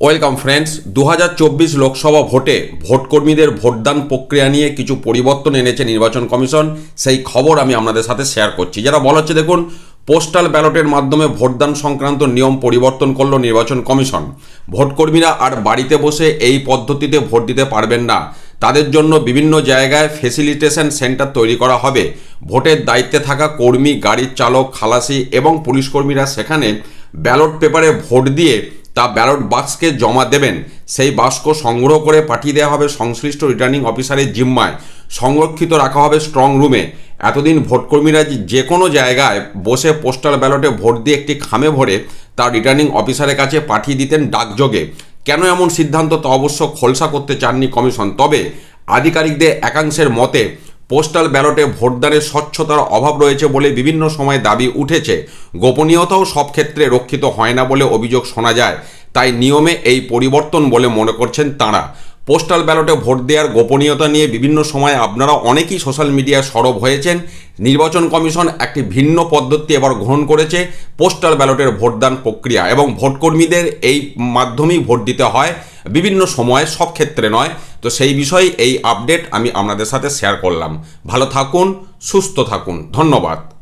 Welcome friends দু হাজার চব্বিশ লোকসভা ভোটে ভোটকর্মীদের ভোটদান প্রক্রিয়া নিয়ে কিছু পরিবর্তন এনেছে নির্বাচন কমিশন। সেই খবর আমি আপনাদের সাথে শেয়ার করছি। যারা বলা হচ্ছে, দেখুন পোস্টাল ব্যালটের মাধ্যমে ভোটদান সংক্রান্ত নিয়ম পরিবর্তন করল নির্বাচন কমিশন। ভোটকর্মীরা আর বাড়িতে বসে এই পদ্ধতিতে ভোট দিতে পারবেন না। তাদের জন্য বিভিন্ন জায়গায় ফেসিলিটেশন সেন্টার তৈরি করা হবে। ভোটের দায়িত্বে থাকা কর্মী, গাড়ির চালক, খালাসি এবং পুলিশ কর্মীরা সেখানে ব্যালট পেপারে ভোট দিয়ে তা ব্যালট বাক্সকে জমা দেবেন। সেই বাক্স সংগ্রহ করে পাঠিয়ে দেওয়া হবে সংশ্লিষ্ট রিটার্নিং অফিসারের জিম্মায়। সংরক্ষিত রাখা হবে স্ট্রং রুমে। এতদিন ভোটকর্মীরা যে- কোনো জায়গায় বসে পোস্টাল ব্যালটে ভোট দিয়ে একটি খামে ভরে তা রিটার্নিং অফিসারের কাছে পাঠিয়ে দিতেন ডাকযোগে। কেন এমন সিদ্ধান্ত তা অবশ্য খোলসা করতে চাননি কমিশন। তবে আধিকারিকদের একাংশের মতে পোস্টাল ব্যালটে ভোটদানের স্বচ্ছতার অভাব রয়েছে বলে বিভিন্ন সময় দাবি উঠেছে। গোপনীয়তাও সব ক্ষেত্রে রক্ষিত হয় না বলে অভিযোগ শোনা যায়। তাই নিয়মে এই পরিবর্তন বলে মনে করছেন তাঁরা। পোস্টাল ব্যালটে ভোট দেওয়ার গোপনীয়তা নিয়ে বিভিন্ন সময় আপনারা অনেকেই সোশ্যাল মিডিয়ায় সরব হয়েছেন। নির্বাচন কমিশন একটি ভিন্ন পদ্ধতি এবার গ্রহণ করেছে পোস্টাল ব্যালটের ভোটদান প্রক্রিয়া এবং ভোটকর্মীদের এই মাধ্যমেই ভোট দিতে হয়। বিভিন্ন সময়ে, সব ক্ষেত্রে নয়। তো সেই বিষয়ে এই আপডেট আমি আপনাদের সাথে শেয়ার করলাম। ভালো থাকুন, সুস্থ থাকুন। ধন্যবাদ।